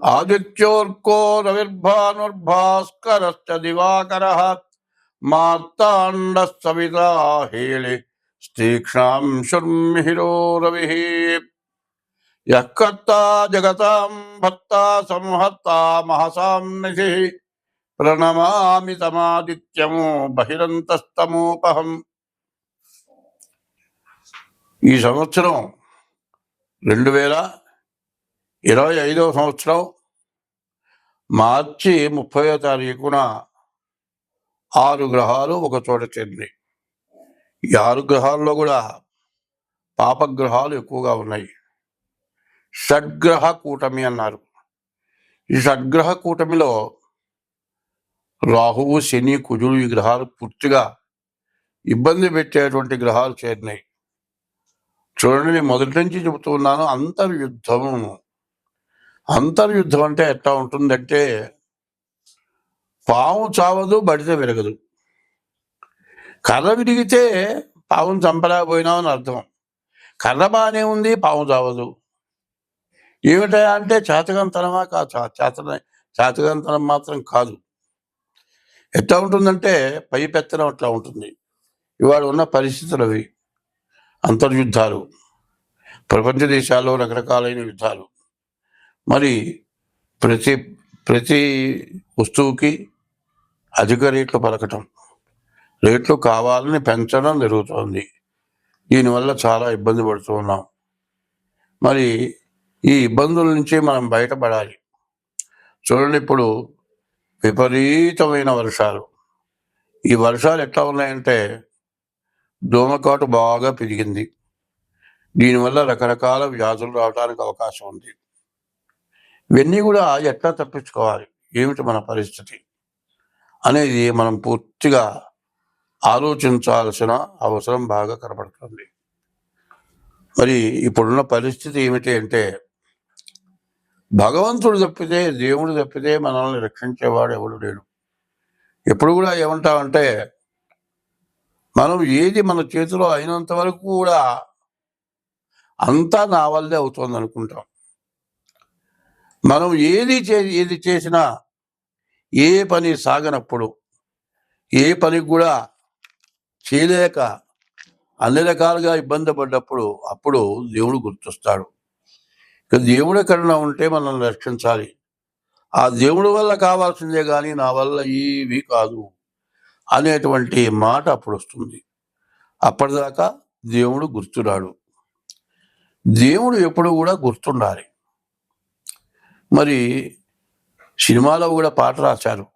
ఆదిత్యోర్కో రవిర్భానుర్భాస్కరశ్చ దివాకరः మార్తాండ సవితా హేళి స్తీక్షాంశుర్మిహిరో రవిः యః కర్తా జగతాం భర్తా సంహర్తా మహసాం నిధిः ప్రణమామి తమాదిత్యము బహిరంతస్తమోపహం ఈ సంవత్సరం రెండు వేల ఇరవై ఐదవ సంవత్సరం మార్చి ముప్పయో తారీఖున ఆరు గ్రహాలు ఒక చోట చేరినాయి. ఈ ఆరు గ్రహాల్లో కూడా పాపగ్రహాలు ఎక్కువగా ఉన్నాయి. షడ్గ్రహ కూటమి అన్నారు. ఈ షడ్గ్రహ కూటమిలో రాహువు శని కుజుడు ఈ గ్రహాలు పూర్తిగా ఇబ్బంది పెట్టేటువంటి గ్రహాలు చేరినాయి. చూడండి నేను మొదటి నుంచి చెబుతూ ఉన్నాను అంతర్యుద్ధము అంతర్యుద్ధం అంటే ఎట్లా ఉంటుందంటే పాము చావదు బడితే విరగదు. కర్ర విరిగితే పావును చంపలేకపోయినావు అని అర్థం. కర్ర బాగానే ఉంది పాము చావదు. ఏమిటా అంటే చేతకంతనమా కాదు చా- చేతన చేతకంతనం మాత్రం కాదు. ఎట్లా ఉంటుందంటే పై పెత్తనం అట్లా ఉంటుంది. ఇవాళ ఉన్న పరిస్థితులు అవి అంతర్యుద్ధాలు. ప్రపంచ దేశాల్లో రకరకాలైన యుద్ధాలు. మరి ప్రతి ప్రతి వస్తువుకి అధిక రేట్లు పలకటం. రేట్లు కావాలని పెంచడం జరుగుతోంది. దీనివల్ల చాలా ఇబ్బంది పడుతూ ఉన్నాం. మరి ఈ ఇబ్బందుల నుంచి మనం బయటపడాలి. చూడండి ఇప్పుడు విపరీతమైన వర్షాలు. ఈ వర్షాలు ఎట్లా ఉన్నాయంటే దోమకాటు బాగా పెరిగింది. దీనివల్ల రకరకాల వ్యాధులు రావడానికి అవకాశం ఉంది. ఇవన్నీ కూడా ఎట్లా తప్పించుకోవాలి? ఏమిటి మన పరిస్థితి? అనేది మనం పూర్తిగా ఆలోచించాల్సిన అవసరం బాగా కనబడుతుంది. మరి ఇప్పుడున్న పరిస్థితి ఏమిటి అంటే భగవంతుడు తప్పితే దేవుడు తప్పితే మనల్ని రక్షించేవాడు ఎవడు లేడు. ఎప్పుడు కూడా ఏమంటామంటే మనం ఏది మన చేతిలో అయినంత వరకు కూడా అంతా నా వల్లే అవుతుంది అనుకుంటాం మనం ఏది చే ఏది చేసినా ఏ పని సాగనప్పుడు ఏ పని కూడా చేయలేక అన్ని రకాలుగా ఇబ్బంది పడ్డప్పుడు అప్పుడు దేవుడు గుర్తొస్తాడు. ఇక దేవుడు ఎక్కడన్నా ఉంటే మనల్ని రక్షించాలి. ఆ దేవుడి వల్ల కావాల్సిందే కానీ నా వల్ల ఏవి కాదు అనేటువంటి మాట అప్పుడు వస్తుంది. అప్పటిదాకా దేవుడు గుర్తురాడు. దేవుడు ఎప్పుడు కూడా గుర్తుండాలి. మరి సినిమాలో కూడా పాట రాశారు.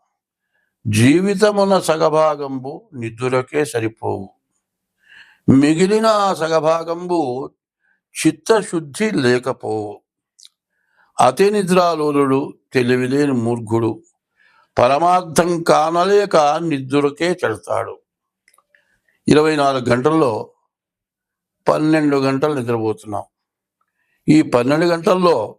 జీవితమున సగభాగంబు నిద్రకే సరిపోవు. మిగిలిన ఆ సగభాగంబు చిత్తశుద్ధి లేకపోవు. అతి నిద్రాలోలుడు తెలివిలేని మూర్ఘుడు పరమార్థం కానలేక నిద్రకే చెడతాడు ఇరవై నాలుగు గంటల్లో పన్నెండు గంటలు నిద్రపోతున్నాం. ఈ పన్నెండు గంటల్లో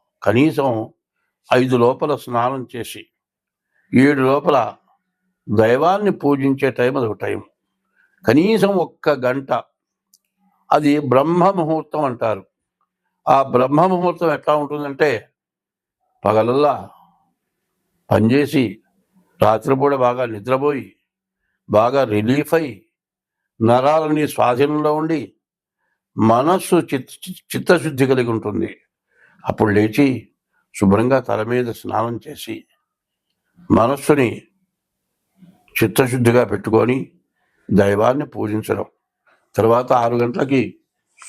కనీసం ఐదు లోపల స్నానం చేసి ఏడు లోపల దైవాన్ని పూజించే టైం అది ఒక టైం. కనీసం ఒక్క గంట. అది బ్రహ్మ ముహూర్తం అంటారు. ఆ బ్రహ్మ ముహూర్తం ఎట్లా ఉంటుందంటే పగలల్లా పనిచేసి రాత్రిపూట బాగా నిద్రపోయి బాగా రిలీఫ్ అయి నరాలని స్వాధీనంలో ఉండి మనస్సు చిత్ చిత్తశుద్ధి కలిగి ఉంటుంది. అప్పుడు లేచి శుభ్రంగా తల మీద స్నానం చేసి మనస్సుని చిత్తశుద్ధిగా పెట్టుకొని దైవాన్ని పూజించడం. తర్వాత ఆరు గంటలకి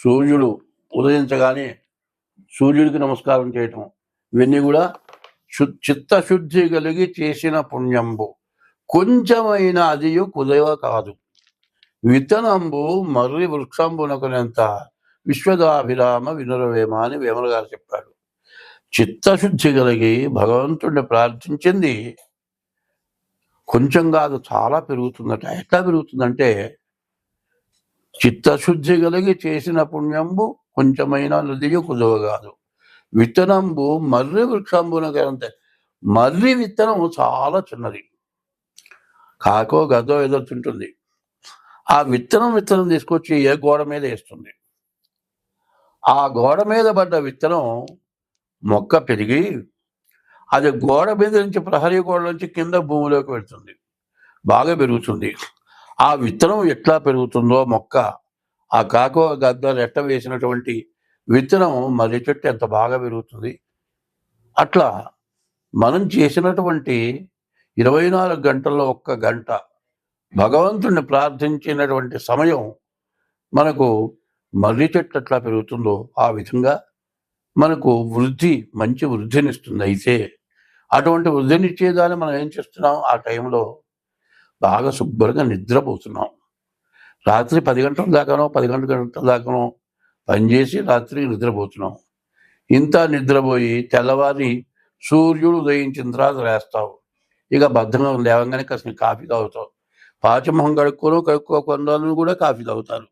సూర్యుడు ఉదయించగానే సూర్యుడికి నమస్కారం చేయటం. ఇవన్నీ కూడా శు చిత్తశుద్ధి కలిగి చేసిన పుణ్యంబు. కొంచెమైన అదియు కుదవ కాదు. విత్తనంబు మర్రి వృక్షంబునకునంత విశ్వదాభిరామ వినురవేమ అని వేమల గారు చెప్పాడు. చిత్తశుద్ధి కలిగి భగవంతుడిని ప్రార్థించింది కొంచెం కాదు చాలా పెరుగుతుందట. ఎట్లా పెరుగుతుందంటే చిత్తశుద్ధి కలిగి చేసిన పుణ్యంబు కొంచెమైన నదియు కుదవ కాదు. విత్తనంబు మర్రి వృక్షంబునకంత మర్రి విత్తనం చాలా చిన్నది. కాకో గదో ఏదో తింటుంది. ఆ విత్తనం విత్తనం తీసుకొచ్చి ఏ గోడ మీద వేస్తుంది? ఆ గోడ మీద పడ్డ విత్తనం మొక్క పెరిగి అది గోడ మీద నుంచి ప్రహరీ గోడ నుంచి కింద భూమిలోకి వెళ్తుంది. బాగా పెరుగుతుంది. ఆ విత్తనం ఎట్లా పెరుగుతుందో మొక్క ఆ కాకో గద్ద రెట్ట వేసినటువంటి విత్తనం మర్రి చెట్టు ఎంత బాగా పెరుగుతుంది. అట్లా మనం చేసినటువంటి ఇరవై నాలుగు గంటల్లో ఒక్క గంట భగవంతుడిని ప్రార్థించినటువంటి సమయం మనకు మర్రి చెట్టు ఎట్లా పెరుగుతుందో ఆ విధంగా మనకు వృద్ధి మంచి వృద్ధినిస్తుంది. అయితే అటువంటి వృద్ధినిచ్చేదాన్ని మనం ఏం చేస్తున్నాం? ఆ టైంలో బాగా శుభ్రంగా నిద్రపోతున్నాం. రాత్రి పది గంటల దాకానో పది గంటల గంటల దాకానో పనిచేసి రాత్రి నిద్రపోతున్నాం. ఇంత నిద్రపోయి తెల్లవారి సూర్యుడు ఉదయించిన తర్వాత లేస్తావు ఇక బద్ధంగా లేవగానే కాసిన కాఫీ తాగుతావు. పాచమొహం కడుక్కోను కడుక్కోకుండా కూడా కాఫీ తాగుతారు.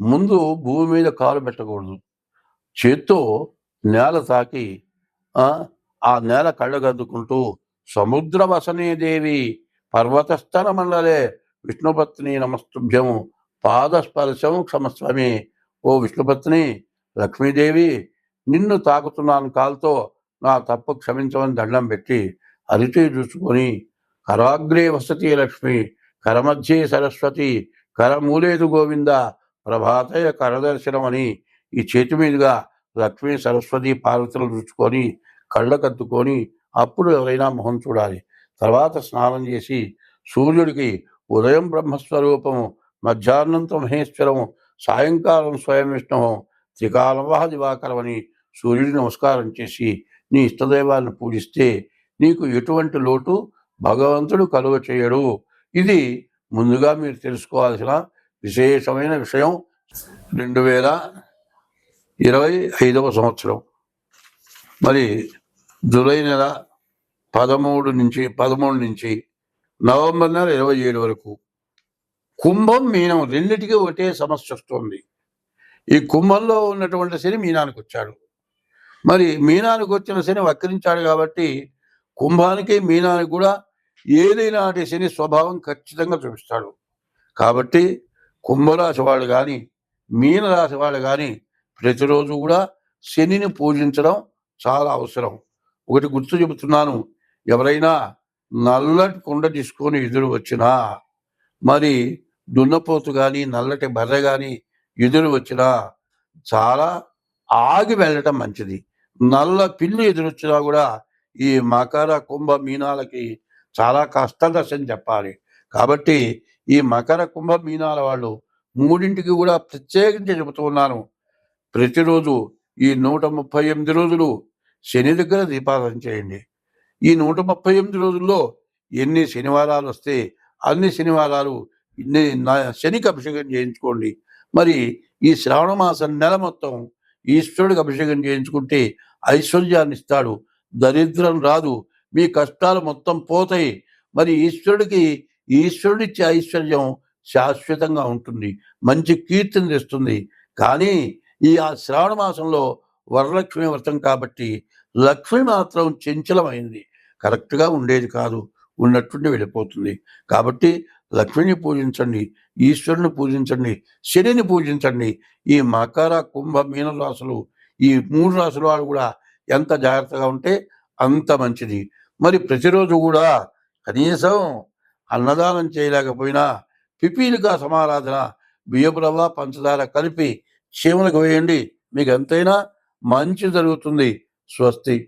ముందు భూమి మీద కాలు పెట్టకూడదు. చేత్తో నేల తాకి ఆ, నేల కళ్ళగద్దుకుంటూ సముద్ర వసనే దేవి పర్వతస్థల మండలే విష్ణుపత్ని నమస్తుభ్యము పాదస్పర్శం క్షమస్వామి ఓ విష్ణుపత్ని లక్ష్మీదేవి నిన్ను తాకుతున్నాను కాలుతో నా తప్పు క్షమించమని దండం పెట్టి అరిచి చూసుకొని కరాగ్రే వసతి లక్ష్మి కరమధ్యే సరస్వతి కరమూలేదు గోవింద ప్రభాతయ కరదర్శనం అని ఈ చేతి మీదుగా లక్ష్మీ సరస్వతి పార్వతులు రుచుకొని కళ్ళకద్దుకొని అప్పుడు ఎవరైనా మొహం చూడాలి. తర్వాత స్నానం చేసి సూర్యుడికి ఉదయం బ్రహ్మస్వరూపము మధ్యాహ్నంతో మహేశ్వరము సాయంకాలం స్వయం విష్ణువు త్రికాలవహ దివాకరం అని నమస్కారం చేసి నీ ఇష్టదైవాలను పూజిస్తే నీకు ఎటువంటి లోటు భగవంతుడు కలుగ చేయడు ఇది ముందుగా మీరు తెలుసుకోవాల్సిన విశేషమైన విషయం రెండు వేల ఇరవై ఐదవ సంవత్సరం. మరి జూలై నెల పదమూడు నుంచి పదమూడు నుంచి నవంబర్ నెల ఇరవై ఏడు వరకు కుంభం మీనం రెండిటికి ఒకటే సమస్య వస్తుంది. ఈ కుంభంలో ఉన్నటువంటి శని మీనానికి వచ్చాడు. మరి మీనానికి వచ్చిన శని వక్రించాడు కాబట్టి కుంభానికి మీనానికి కూడా ఏదైనా శని స్వభావం ఖచ్చితంగా చూపిస్తాడు. కాబట్టి కుంభరాశి వాళ్ళు కానీ మీనరాశి వాళ్ళు కానీ ప్రతిరోజు కూడా శనిని పూజించడం చాలా అవసరం. ఒకటి గుర్తు చెబుతున్నాను. ఎవరైనా నల్లటి కుండ తీసుకొని ఎదురు వచ్చినా మరి దున్నపోతు కానీ నల్లటి బర్రె కానీ ఎదురు వచ్చినా చాలా ఆగి వెళ్ళటం మంచిది. నల్ల పిల్లి ఎదురొచ్చినా కూడా ఈ మకర కుంభ మీనాలకి చాలా కష్టదశని చెప్పాలి. కాబట్టి ఈ మకర కుంభ మీనాల వాళ్ళు మూడింటికి కూడా ప్రత్యేకించి చెబుతున్నాను ప్రతిరోజు ఈ నూట ముప్పై ఎనిమిది రోజులు శని దగ్గర దీపారాధన చేయండి. ఈ నూట ముప్పై ఎనిమిది రోజుల్లో ఎన్ని శనివారాలు వస్తే అన్ని శనివారాలు శనికి అభిషేకం చేయించుకోండి. మరి ఈ శ్రావణ మాసం నెల మొత్తం ఈశ్వరుడికి అభిషేకం చేయించుకుంటే ఐశ్వర్యాన్ని ఇస్తాడు. దరిద్రం రాదు. మీ కష్టాలు మొత్తం పోతాయి. మరి ఈశ్వరుడికి ఈశ్వరుడిచ్చే ఐశ్వర్యం శాశ్వతంగా ఉంటుంది. మంచి కీర్తిని తెస్తుంది. కానీ ఈ ఆ శ్రావణ మాసంలో వరలక్ష్మి వ్రతం కాబట్టి లక్ష్మి మాత్రం చంచలమైంది. కరెక్ట్గా ఉండేది కాదు. ఉన్నట్టుండి వెళ్ళిపోతుంది. కాబట్టి లక్ష్మిని పూజించండి ఈశ్వరుని పూజించండి శనిని పూజించండి. ఈ మకర కుంభ మీన రాసులు ఈ మూడు రాసుల వాళ్ళు కూడా ఎంత జాగ్రత్తగా ఉంటే అంత మంచిది. మరి ప్రతిరోజు కూడా కనీసం అన్నదానం చేయలేకపోయినా పిపీలుగా సమారాధన బియ్యపురవ పంచదార కలిపి చీమలకు వేయండి. మీకు ఎంతైనా మంచి జరుగుతుంది. స్వస్తి.